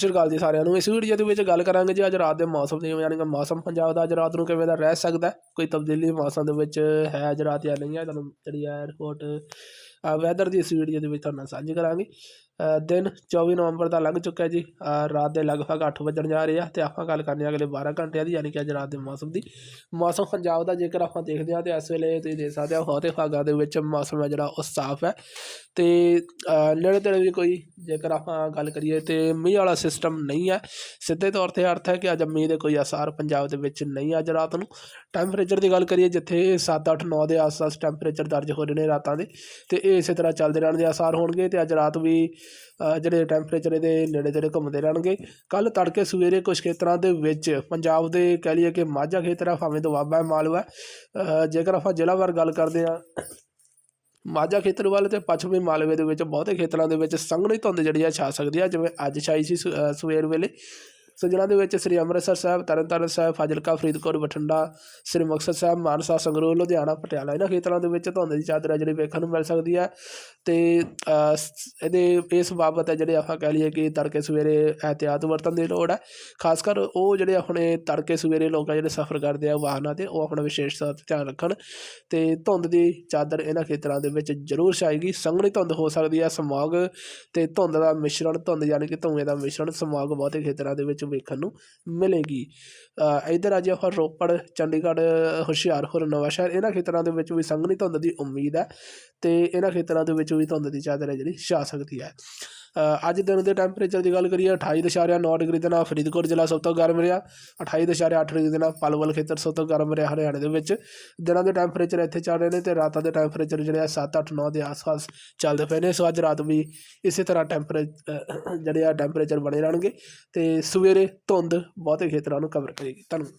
ਸਤਿ ਸ਼੍ਰੀ ਅਕਾਲ ਜੀ ਸਾਰਿਆਂ ਨੂੰ। ਇਸ ਵੀਡੀਓ ਦੇ ਵਿੱਚ ਗੱਲ ਕਰਾਂਗੇ ਜੀ ਅੱਜ ਰਾਤ ਦੇ ਮੌਸਮ ਦੀ, ਯਾਨੀ ਕਿ ਮੌਸਮ ਪੰਜਾਬ ਦਾ ਅੱਜ ਰਾਤ ਨੂੰ ਕਿਵੇਂ ਦਾ ਰਹਿ ਸਕਦਾ ਕੋਈ ਤਬਦੀਲੀ ਮੌਸਮ ਦੇ ਵਿੱਚ ਹੈ ਅੱਜ ਰਾਤ ਜਾਂ ਨਹੀਂ ਹੈ, ਤੁਹਾਨੂੰ ਜਿਹੜੀ ਹੈ ਰਿਪੋਰਟ ਵੈਦਰ ਦੀ ਇਸ ਵੀਡੀਓ ਦੇ ਵਿੱਚ ਤੁਹਾਨੂੰ ਨਾਲ ਸਾਂਝੀ ਕਰਾਂਗੇ। ਦਿਨ 24 ਨਵੰਬਰ ਦਾ ਲੰਘ ਚੁੱਕਾ ਜੀ। ਰਾਤ ਦੇ ਲਗਭਗ 8 ਵੱਜਣ ਜਾ ਰਹੇ ਆ ਤੇ ਆਪਾਂ ਗੱਲ ਕਰਨੀ ਆ ਅਗਲੇ 12 ਘੰਟਿਆਂ ਦੀ, ਯਾਨੀ ਕਿ ਅੱਜ ਰਾਤ ਦੇ ਮੌਸਮ ਦੀ। ਮੌਸਮ ਪੰਜਾਬ ਦਾ ਜੇਕਰ ਆਪਾਂ ਦੇਖਦੇ ਹਾਂ ਤੇ ਇਸ ਵੇਲੇ ਤੁਸੀਂ ਦੇਖ ਸਕਦੇ ਹੋ ਬਹੁਤੇ ਭਾਗਾਂ ਦੇ ਵਿੱਚ ਮੌਸਮ ਹੈ ਜਿਹੜਾ ਉਹ ਸਾਫ਼ ਹੈ। ਤੇ ਨੇੜੇ ਤੇੜੇ ਵੀ ਕੋਈ ਜੇਕਰ ਆਪਾਂ ਗੱਲ ਕਰੀਏ ਤੇ ਮੀਂਹ ਵਾਲਾ ਸਿਸਟਮ ਨਹੀਂ ਹੈ। ਸਿੱਧੇ ਤੌਰ ਤੇ ਅਰਥ ਹੈ ਕਿ ਅੱਜ ਮੀਂਹ ਦੇ ਕੋਈ ਅਸਾਰ ਪੰਜਾਬ ਦੇ ਵਿੱਚ ਨਹੀਂ ਅੱਜ ਰਾਤ ਨੂੰ। ਟੈਂਪਰੇਚਰ ਦੀ ਗੱਲ ਕਰੀਏ ਜਿੱਥੇ 7 8 9 ਦੇ ਆਸ-ਪਾਸ ਟੈਂਪਰੇਚਰ ਦਰਜ ਹੋ ਰਹੇ ਨੇ ਰਾਤਾਂ ਦੇ, ਤੇ ਇਹ ਇਸੇ ਤਰ੍ਹਾਂ ਚੱਲਦੇ ਰਹਿਣ ਦੇ ਆਸਾਰ ਹੋਣਗੇ ਤੇ ਅੱਜ ਰਾਤ ਵੀ ਜਿਹੜੇ ਟੈਂਪਰੇਚਰ ਇਹਦੇ ਨੇੜੇ ਤੇੜੇ ਘੁੰਮਦੇ ਰਹਿਣਗੇ। ਕੱਲ ਤੜਕੇ ਸਵੇਰੇ ਕੁਝ ਖੇਤਰਾਂ ਦੇ ਵਿੱਚ ਪੰਜਾਬ ਦੇ ਕਹਿ ਲਈਏ ਕਿ ਮਾਝਾ ਖੇਤਰ ਆ, ਭਾਵੇਂ ਦੁਆਬਾ ਹੈ। ਮਾਲਵਾ ਜੇਕਰ ਆਪਾਂ ਜ਼ਿਲ੍ਹਾਵਾਰ ਗੱਲ ਕਰਦੇ ਹਾਂ, ਮਾਝਾ ਖੇਤਰ ਵੱਲ ਤੇ ਪੱਛਮੀ ਮਾਲਵੇ ਦੇ ਵਿੱਚ ਬਹੁਤੇ ਖੇਤਰਾਂ ਦੇ ਵਿੱਚ ਸੰਘਣੀ ਧੁੰਦ ਜਿਹੜੀ ਆ ਛਾ ਸਕਦੀ ਆ, ਜਿਵੇਂ ਅੱਜ ਛਾਈ ਸੀ ਸ- ਸਵੇਰ ਵੇਲੇ। ਸੋ ਜਿਨ੍ਹਾਂ ਦੇ ਵਿੱਚ ਸ੍ਰੀ ਅੰਮ੍ਰਿਤਸਰ ਸਾਹਿਬ, ਤਰਨਤਾਰਨ ਸਾਹਿਬ, ਫਾਜ਼ਿਲਕਾ, ਫਰੀਦਕੋਟ, ਬਠਿੰਡਾ, ਸ੍ਰੀ ਮੁਕਤਸਰ ਸਾਹਿਬ, ਮਾਨਸਾ, ਸੰਗਰੂਰ, ਲੁਧਿਆਣਾ, ਪਟਿਆਲਾ, ਇਹਨਾਂ ਖੇਤਰਾਂ ਦੇ ਵਿੱਚ ਧੁੰਦ ਦੀ ਚਾਦਰ ਆ ਜਿਹੜੀ ਵੇਖਣ ਨੂੰ ਮਿਲ ਸਕਦੀ ਹੈ ਤੇ ਇਹਦੇ, ਇਸ ਬਾਬਤ ਹੈ ਜਿਹੜੇ ਆਪਾਂ ਕਹਿ ਲਈਏ ਕਿ ਤੜਕੇ ਸਵੇਰੇ ਇਹਤਿਆਤ ਵਰਤਣ ਦੀ ਲੋੜ ਹੈ, ਖਾਸ ਕਰ ਉਹ ਜਿਹੜੇ ਆਪਣੇ ਤੜਕੇ ਸਵੇਰੇ ਲੋਕ ਆ ਜਿਹੜੇ ਸਫ਼ਰ ਕਰਦੇ ਆ ਵਾਹਨਾਂ ਤੇ, ਉਹ ਆਪਣਾ ਵਿਸ਼ੇਸ਼ ਤੌਰ ਤੇ ਧਿਆਨ ਰੱਖਣ ਤੇ ਧੁੰਦ ਦੀ ਚਾਦਰ ਇਹਨਾਂ ਖੇਤਰਾਂ ਦੇ ਵਿੱਚ ਜ਼ਰੂਰ ਛਾਏਗੀ, ਸੰਘਣੀ ਧੁੰਦ ਹੋ ਸਕਦੀ ਹੈ, ਸਮੌਗ ਤੇ ਧੁੰਦ ਦਾ ਮਿਸ਼ਰਣ, ਧੁੰਦ ਯਾਨੀ ਕਿ ਧੂਏ ਦਾ ਮਿਸ਼ਰਣ ਸਮੌਗ ਬਹੁਤੇ ਖੇਤਰਾਂ ਦੇ ਵਿੱਚ ਵੇਖਣ ਨੂੰ ਮਿਲੇਗੀ। ਅ, ਇੱਧਰ ਅੱਜ ਆਪਾਂ ਰੋਪੜ ਚੰਡੀਗੜ੍ਹ ਹੁਸ਼ਿਆਰਪੁਰ ਨਵਾਂਸ਼ਹਿਰ ਇਹਨਾਂ ਖੇਤਰਾਂ ਦੇ ਵਿੱਚ ਵੀ ਸੰਘਣੀ ਧੁੰਦ ਦੀ ਉਮੀਦ ਹੈ ਤੇ ਇਹਨਾਂ ਖੇਤਰਾਂ ਦੇ ਵਿੱਚ ਵੀ ਧੁੰਦ ਦੀ ਚਾਦਰ ਹੈ ਜਿਹੜੀ ਛਾ ਸਕਦੀ ਹੈ। ਅੱਜ ਦਿਨ ਦੇ ਟੈਂਪਰੇਚਰ ਦੀ ਗੱਲ ਕਰੀਏ 28.9 ਡਿਗਰੀ ਦੇ ਨਾਲ ਫਰੀਦਕੋਟ ਜ਼ਿਲ੍ਹਾ ਸਭ ਤੋਂ ਗਰਮ ਰਿਹਾ। 28.8 ਡਿਗਰੀ ਦੇ ਨਾਲ ਪਲਵਲ ਖੇਤਰ ਸਭ ਤੋਂ ਗਰਮ ਰਿਹਾ ਹਰਿਆਣੇ ਦੇ ਵਿੱਚ। ਦਿਨਾਂ ਦੇ ਟੈਂਪਰੇਚਰ ਇੱਥੇ ਚੱਲ ਰਹੇ ਨੇ ਤੇ ਰਾਤਾਂ ਦੇ ਟੈਂਪਰੇਚਰ ਜਿਹੜੇ ਆ 7 8 9 ਦੇ ਆਸ-ਪਾਸ ਚੱਲਦੇ ਪਏ ਨੇ। ਸੋ ਅੱਜ ਰਾਤ ਵੀ ਇਸੇ ਤਰ੍ਹਾਂ ਟੈਂਪਰੇਚਰ ਜਿਹੜੇ ਆ ਟੈਂਪਰੇਚਰ ਬਣੇ ਰਹਿਣਗੇ ਤੇ ਸਵੇਰੇ ਧੁੰਦ ਬਹੁਤੇ ਖੇਤਰਾਂ ਨੂੰ ਕਵਰ ਕਰੇਗੀ। ਧੰਨਵਾਦ।